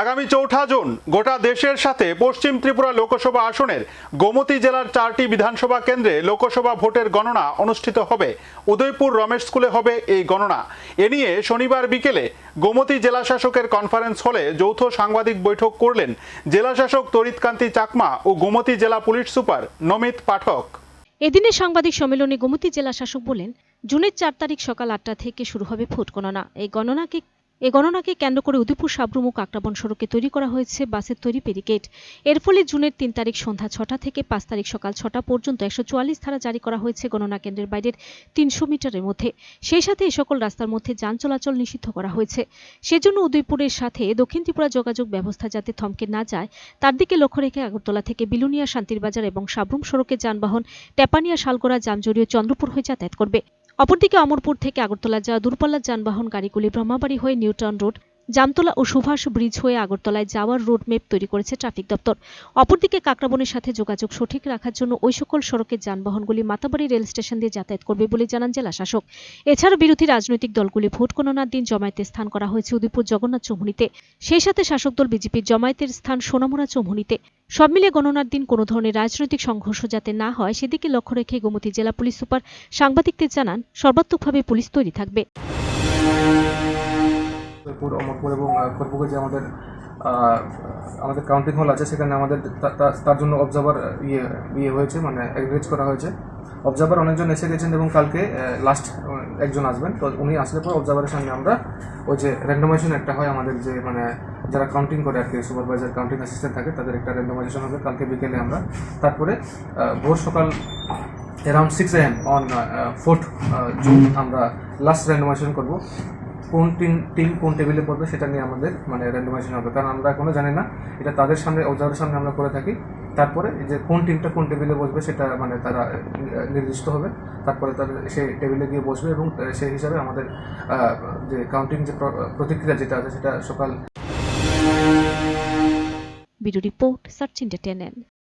আগামী চৌঠা জুন গোটা দেশের সাথে পশ্চিম ত্রিপুরা লোকসভা আসনের গোমতী জেলার চারটি বিধানসভা কেন্দ্রে লোকসভা ভোটের গণনা অনুষ্ঠিত হবে। উদয়পুর রমেশ স্কুলে হবে এই গণনা। এ নিয়ে শনিবার বিকেলে গোমতী জেলা শাসকের কনফারেন্স হলে যৌথ সাংবাদিক বৈঠক করলেন জেলা শাসক তরিতকান্তি চাকমা ও গোমতী জেলা পুলিশ সুপার নমিত পাঠক। এদিনের সাংবাদিক সম্মেলনে গোমতী জেলা শাসক বলেন, জুনের চার তারিখ সকাল আটটা থেকে শুরু হবে ভোট গণনা। এই গণনাকে এই গণনাকে কেন্দ্র করে উদয়পুর সাবরুম ও কাকরাবন সড়কে তৈরি করা হয়েছে বাসের তৈরি ব্যারিকেড। এর ফলে জুনের তিন তারিখ সন্ধ্যা ছটা থেকে পাঁচ তারিখ সকাল ছটা পর্যন্ত একশো চুয়াল্লিশ ধারা জারি করা হয়েছে গণনা কেন্দ্রের বাইরের তিনশো মিটারের মধ্যে। সেই সাথে এই সকল রাস্তার মধ্যে যান চলাচল নিষিদ্ধ করা হয়েছে। সেজন্য উদয়পুরের সাথে দক্ষিণ ত্রিপুরা যোগাযোগ ব্যবস্থা যাতে থমকে না যায়, তার দিকে লক্ষ্য রেখে আগরতলা থেকে বিলুনিয়া শান্তির বাজার এবং সাবরুম সড়কে যানবাহন টেপানিয়া শালগোড়া যানজড়িয়ে চন্দ্রপুর হয়ে যাতায়াত করবে। অপরদিকে অমরপুর থেকে আগরতলা যাওয়া দূরপাল্লার যানবাহন গাড়িগুলি ব্রহ্মাবাড়ি হয়ে নিউটাউন রোড জামতলা ও সুভাষ ব্রিজ হয়ে আগরতলায় যাওয়ার রোড ম্যাপ তৈরি করেছে ট্রাফিক দপ্তর। অপরদিকে কাকরাবনের সাথে যোগাযোগ সঠিক রাখার জন্য ওই সকল সড়কের যানবাহনগুলি মাতাবাড়ি রেল স্টেশন দিয়ে যাতায়াত করবে বলে জানান জেলা শাসক। এছাড়া বিরোধী রাজনৈতিক দলগুলি ভোট গণনার দিন জমায়েতের স্থান করা হয়েছে উদয়পুর জগন্নাথ চৌমুহনীতে। সেই সাথে শাসক দল বিজেপির জমায়েতের স্থান সোনামুড়া চৌমুহনীতে। সব মিলিয়ে গণনার দিন কোনো ধরনের রাজনৈতিক সংঘর্ষ যাতে না হয়, সেদিকে লক্ষ্য রেখে গোমতী জেলা পুলিশ সুপার সাংবাদিকদের জানান, সর্বাত্মকভাবে পুলিশ তৈরি থাকবে। উদয়পুর অমরপুর এবং খড়গপুরে যে আমাদের আমাদের কাউন্টিং হল আছে, সেখানে আমাদের তার জন্য অবজার্ভার ইয়ে ইয়ে হয়েছে মানে এগ্রেজ করা হয়েছে। অবজার্ভার অনেকজন এসে গেছেন এবং কালকে লাস্ট একজন আসবেন। তো উনি আসলে পর অবজার্ভারের সঙ্গে আমরা ওই যে র্যান্ডমাইজেশন একটা হয় আমাদের যে মানে যারা কাউন্টিং করে আর কি সুপারভাইজার কাউন্টিং অ্যাসিস্ট্যান্ট থাকে, তাদের একটা র্যান্ডমাইজেশন হবে কালকে বিকেলে আমরা। তারপরে ভোর সকাল around six AM on fourth June আমরা লাস্ট র্যান্ডমাইজেশন করব। কোন টিম টিম কোন টেবিলে পড়বে সেটা নিয়ে আমাদের মানে র্যান্ডমাইজেশন হবে। কারণ আমরা এখনও জানি না, এটা তাদের সামনে অবজার্ভের সামনে আমরা করে থাকি। তারপরে যে কোন টিমটা কোন টেবিলে বসবে সেটা মানে তারা নির্দিষ্ট হবে। তারপরে তাদের সেই টেবিলে গিয়ে বসবে এবং সেই হিসাবে আমাদের যে কাউন্টিং যে প্রতিক্রিয়া যেটা আছে সেটা সকাল ভিডিও রিপোর্ট সার্চ